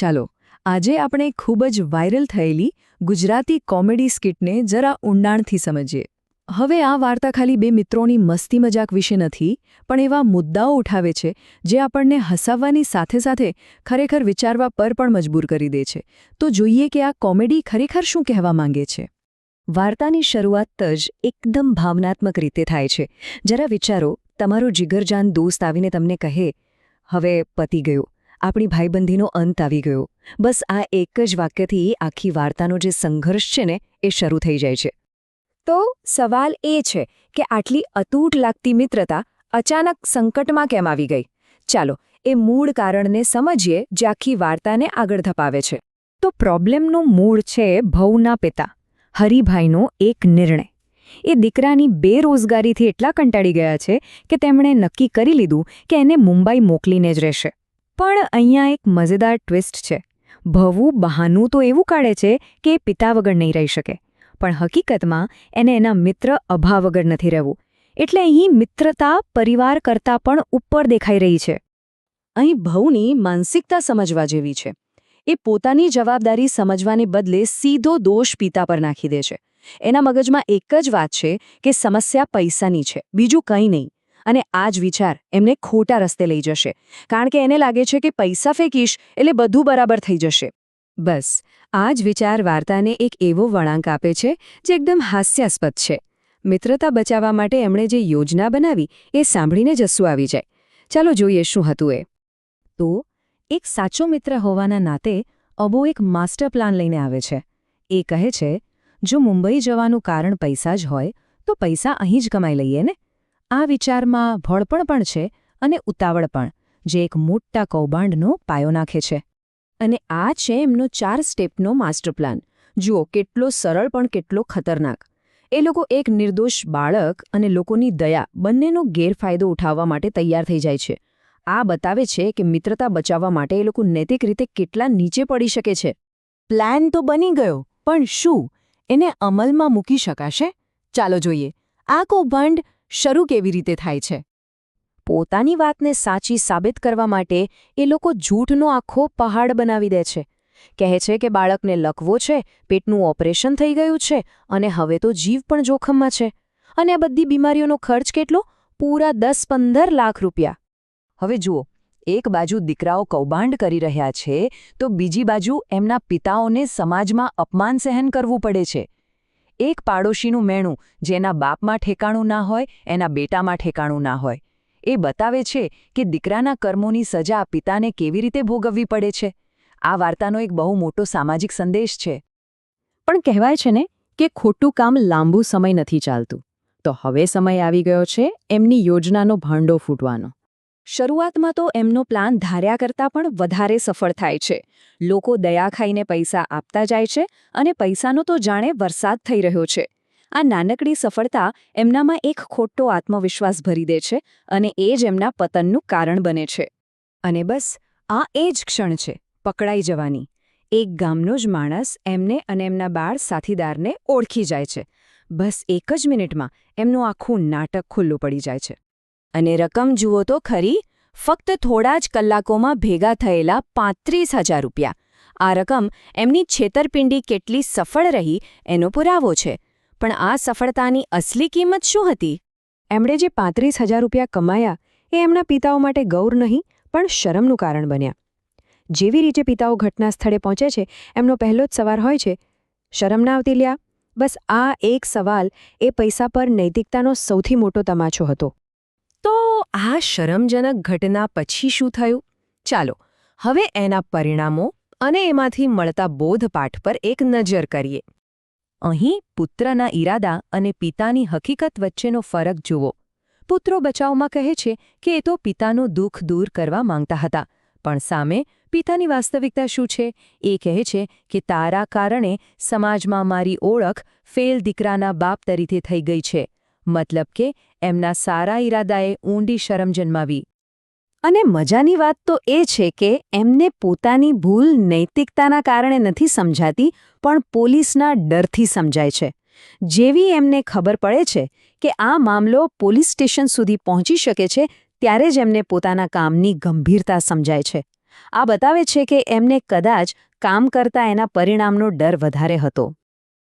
ચાલો, આજે આપણે ખૂબ જ વાયરલ થયેલી ગુજરાતી કોમેડી સ્કિટને જરા ઊંડાણથી સમજીએ. હવે આ વાર્તા ખાલી બે મિત્રોની મસ્તી મજાક વિશે નથી, પણ એવા મુદ્દાઓ ઉઠાવે છે જે આપણને હસાવવાની સાથે સાથે ખરેખર વિચારવા પર પણ મજબૂર કરી દે છે. તો જોઈએ કે આ કોમેડી ખરેખર શું કહેવા માંગે છે. વાર્તાની શરૂઆત જ એકદમ ભાવનાત્મક રીતે થાય છે. જરા વિચારો, તમારો જીગરજાન દોસ્ત આવીને તમને કહે, હવે પતી ગયો. આપણી ભાઈબંધીનો અંત આવી ગયો. બસ આ એક જ વાક્યથી આખી વાર્તાનો જે સંઘર્ષ છે ને, એ શરૂ થઈ જાય છે. તો સવાલ એ છે કે આટલી અતૂટ લાગતી મિત્રતા અચાનક સંકટમાં કેમ આવી ગઈ? ચાલો, એ મૂળ કારણને સમજીએ જે આખી વાર્તાને આગળ ધપાવે છે. તો પ્રોબ્લેમનું મૂળ છે ભવના પિતા, હરિભાઈનો એક નિર્ણય. એ દીકરાની બેરોજગારીથી એટલા કંટાળી ગયા છે કે તેમણે નક્કી કરી લીધું કે એને મુંબઈ મોકલીને જ રહેશે. પણ અહીંયા એક મજેદાર ટ્વિસ્ટ છે. ભવું બહાનું તો એવું કાઢે છે કે એ પિતા વગર નહીં રહી શકે. પણ હકીકતમાં એને એના મિત્ર અભા વગર નથી રહેવું. એટલે અહીં મિત્રતા પરિવાર કરતાં પણ ઉપર દેખાઈ રહી છે. અહીં ભવની માનસિકતા સમજવા જેવી છે. એ પોતાની જવાબદારી સમજવાને બદલે સીધો દોષ પિતા પર નાખી દે છે. એના મગજમાં એક જ વાત છે કે સમસ્યા પૈસાની છે. બીજું કંઈ નહીં. અને આ જ વિચાર એમને ખોટા રસ્તે લઈ જશે. કારણ કે એને લાગે છે કે પૈસા ફેંકીશ એટલે બધું બરાબર થઈ જશે. બસ, આ જ વિચાર વાર્તાને એક એવો વળાંક આપે છે, જે એકદમ હાસ્યાસ્પદ છે. મિત્રતા બચાવવા માટે એમણે જે યોજના બનાવી એ સાંભળીને જસ્સુ આવી જાય. ચાલો જોઈએ શું હતું એ. તો, એક સાચો મિત્ર હોવાના નાતે અબો એક માસ્ટર પ્લાન લઈને આવે છે. એ કહે છે, જો મુંબઈ જવાનું કારણ પૈસા જ હોય, તો પૈસા અહીં જ કમાઈ લઈએ ને? આ વિચારમાં ભળપણ પણ છે અને ઉતાવળ પણ, જે એક મોટા કૌભાંડનો પાયો નાખે છે. અને આ છે એમનો ચાર સ્ટેપનો માસ્ટર પ્લાન. જુઓ, કેટલો સરળ પણ કેટલો ખતરનાક. એ લોકો એક નિર્દોષ બાળક અને લોકોની દયા બંનેનો ગેરફાયદો ઉઠાવવા માટે તૈયાર થઈ જાય છે. આ બતાવે છે કે મિત્રતા બચાવવા માટે એ લોકો નૈતિક રીતે કેટલા નીચે પડી શકે છે. પ્લાન તો બની ગયો, પણ શું? એને અમલમાં મૂકી શકાશે? ચાલો જોઈએ. આ કૌભાંડ શરૂ કેવી રીતે થાય છે? પોતાની વાતને સાચી સાબિત કરવા માટે એ લોકો જૂઠનો આખો પહાડ બનાવી દે છે. કહે છે કે બાળકને લકવો છે, પેટનું ઓપરેશન થઈ ગયું છે અને હવે તો જીવ પણ જોખમમાં છે. અને આ બધી બીમારીઓનો ખર્ચ કેટલો? પૂરા દસ પંદર લાખ રૂપિયા. હવે જુઓ, એક બાજુ દીકરાઓ કૌભાંડ કરી રહ્યા છે તો બીજી બાજુ એમના પિતાઓને સમાજમાં અપમાન સહન કરવું પડે છે. એક પાડોશીનું મેણું જેના બાપમાં ઠેકાણું ના હોય, એના બેટામાં ઠેકાણું ના હોય. એ બતાવે છે કે દીકરાના કર્મોની સજા પિતાને કેવી રીતે ભોગવવી પડે છે. આ વાર્તાનો એક બહુ મોટો સામાજિક સંદેશ છે. પણ કહેવાય છે ને કે ખોટું કામ લાંબુ સમય નથી ચાલતું. તો હવે સમય આવી ગયો છે એમની યોજનાનો ભાંડો ફૂટવાનો. શરૂઆતમાં તો એમનો પ્લાન ધાર્યા કરતાં પણ વધારે સફળ થાય છે. લોકો દયા ખાઈને પૈસા આપતા જાય છે અને પૈસાનો તો જાણે વરસાદ થઈ રહ્યો છે. આ નાનકડી સફળતા એમનામાં એક ખોટો આત્મવિશ્વાસ ભરી દે છે અને એ જ એમના પતનનું કારણ બને છે. અને બસ, આ એ જ ક્ષણ છે, પકડાઈ જવાની. એક ગામનો જ માણસ એમને અને એમના બાળ સાથીદારને ઓળખી જાય છે. બસ એક જ મિનિટમાં એમનું આખું નાટક ખુલ્લું પડી જાય છે. અને રકમ જુઓ તો ખરી, ફક્ત થોડા જ કલાકોમાં ભેગા થયેલા પાંત્રીસ હજાર રૂપિયા. આ રકમ એમની છેતરપિંડી કેટલી સફળ રહી એનો પુરાવો છે. પણ આ સફળતાની અસલી કિંમત શું હતી? એમણે જે પાંત્રીસ હજાર રૂપિયા કમાયા એ એમના પિતાઓ માટે ગૌર નહીં, પણ શરમનું કારણ બન્યા. જેવી રીતે પિતાઓ ઘટના સ્થળે પહોંચે છે, એમનો પહેલો જ સવાર હોય છે, શરમ ના આવતી લ્યા? બસ આ એક સવાલ એ પૈસા પર નૈતિકતાનો સૌથી મોટો તમાચો હતો. આ શરમજનક ઘટના પછી શું થયું? ચાલો, હવે એના પરિણામો અને એમાંથી મળતા બોધપાઠ પર એક નજર કરીએ. અહીં પુત્રના ઈરાદા અને પિતાની હકીકત વચ્ચેનો ફરક જુઓ. પુત્રો બચાવમાં કહે છે કે એ તો પિતાનું દુઃખ દૂર કરવા માંગતા હતા, પણ સામે પિતાની વાસ્તવિકતા શું છે? એ કહે છે કે તારા કારણે સમાજમાં મારી ઓળખ ફેલ દીકરાના બાપ તરીકે થઈ ગઈ છે. મતલબ કે એમના સારા ઈરાદાએ ઊંડી શરમ જન્માવી. અને મજાની વાત તો એ છે કે એમને પોતાની ભૂલ નૈતિકતાના કારણે નથી સમજાતી પણ પોલીસના ડરથી સમજાય છે. જેવી એમને ખબર પડે છે કે આ મામલો પોલીસ સ્ટેશન સુધી પહોંચી શકે છે ત્યારે જ એમને પોતાના કામની ગંભીરતા સમજાય છે. આ બતાવે છે કે એમને કદાચ કામ કરતા એના પરિણામનો ડર વધારે હતો.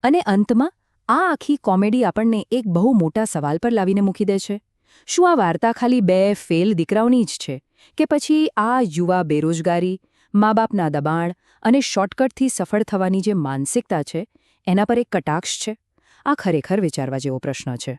અને અંતમાં આ આખી કોમેડી આપણને એક બહુ મોટા સવાલ પર લાવીને મૂકી દે છે. શું આ વાર્તા ખાલી બે ફેલ દીકરાઓની જ છે કે પછી આ યુવા બેરોજગારી મા બાપના દબાણ અને શોર્ટકટથી સફળ થવાની જે માનસિકતા છે, એના પર એક કટાક્ષ છે? આ ખરેખર વિચારવા જેવો પ્રશ્ન છે.